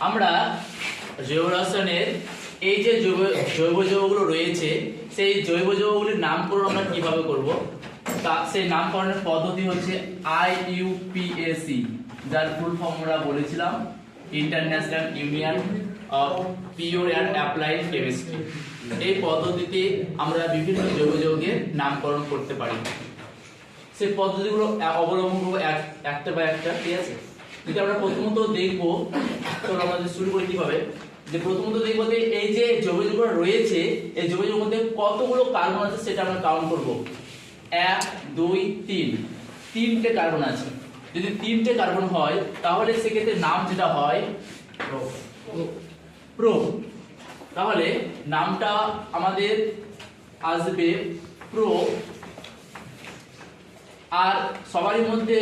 আমরা জৈব রসায়নের এই যে জৈব জৈব যৌগগুলো রয়েছে, সেই জৈব যৌগগুলির নামকরণ আমরা কীভাবে করব? তা সেই নামকরণের পদ্ধতি হচ্ছে আই ইউপিএসি যার ফুল ফর্ম আমরা বলেছিলাম international union of pure and applied chemistry এই পদ্ধতিতে আমরা বিভিন্ন জৈব যৌগের নামকরণ করতে পারি। সেই পদ্ধতিগুলো অবলম্বন করব এক- একটা বা একটা, ঠিক আছে? যদি আমরা প্রথমত দেখব তো আমরা যে শুরু করি কীভাবে? যে প্রথমত দেখব যে এই যে জৈবযৌগগুলো রয়েছে, এই জৈবযৌগের মধ্যে কতগুলো কার্বন আছে সেটা আমরা কাউন্ট করব। এক, দুই, তিন। তিনটে কার্বন আছে। যদি তিনটে কার্বন হয়, তাহলে সেক্ষেত্রে নাম যেটা হয় প্রো তাহলে নামটা আমাদের আসবে প্রো আর সবারই মধ্যে,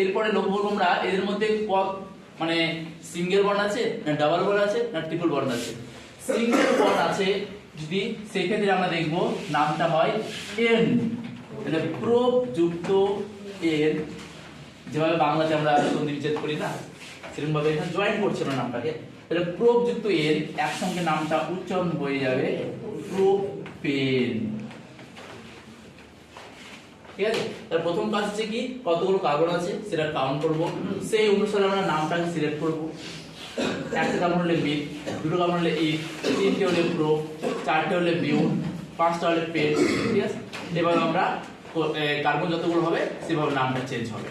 এরপরে লক্ষ্য করব আমরা, এদের মধ্যে মানে সিঙ্গেল বন্ড আছে, না ডাবল বন্ড আছে, না ট্রিপল বন্ড আছে? সিঙ্গেল বন্ড আছে, যদি সেই ক্ষেত্রে আমরা দেখব নামটা হয় এন তাহলে প্রোপ যুক্ত এন যেভাবে বাংলাতে আমরা সন্ধি বিচ্ছেদ করি না সেরকম ভাবে এখানে জয়েন করছে না নামটাকে। তাহলে প্রোপ যুক্ত এন একসঙ্গে নামটা উচ্চারণ হয়ে যাবে প্রোপেন। ঠিক আছে? তাহলে প্রথম কাজ হচ্ছে কি, কতগুলো কার্বন আছে সেটা কাউন্ট করব। সেই অনুসারে আমরা নামটাকে সিলেক্ট করব। একটা কার্বন হলে মিথ দুটো কার্বন হলে ইথ তিনটে হলে প্রো চারটে হলে বিউন পাঁচটা হলে পেন ঠিক আছে? এবার আমরা কার্বন যতগুলো হবে, সেভাবে নামটা চেঞ্জ হবে।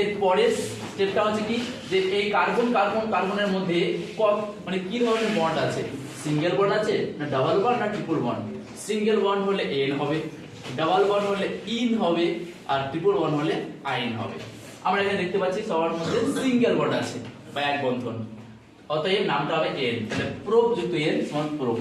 এর পরের স্টেপটা হচ্ছে কি, যে এই কার্বন কার্বন কার্বনের মধ্যে ক- মানে কি ধরনের বন্ড আছে? সিঙ্গেল বন্ড আছে না ডাবল বন্ড না ট্রিপল বন্ড সিঙ্গেল বন্ড হলে এন হবে। ডাবল বন্ড হলে ইন হবে আর ট্রিপল বন্ড হলে আইন হবে। আমরা এখানে দেখতে পাচ্ছি সবার মধ্যে সিঙ্গেল বন্ড আছে বা এক বন্ধন। অতএব নামটা হবে এন তাহলে প্রোপ যুক্ত এন সমান প্রোপ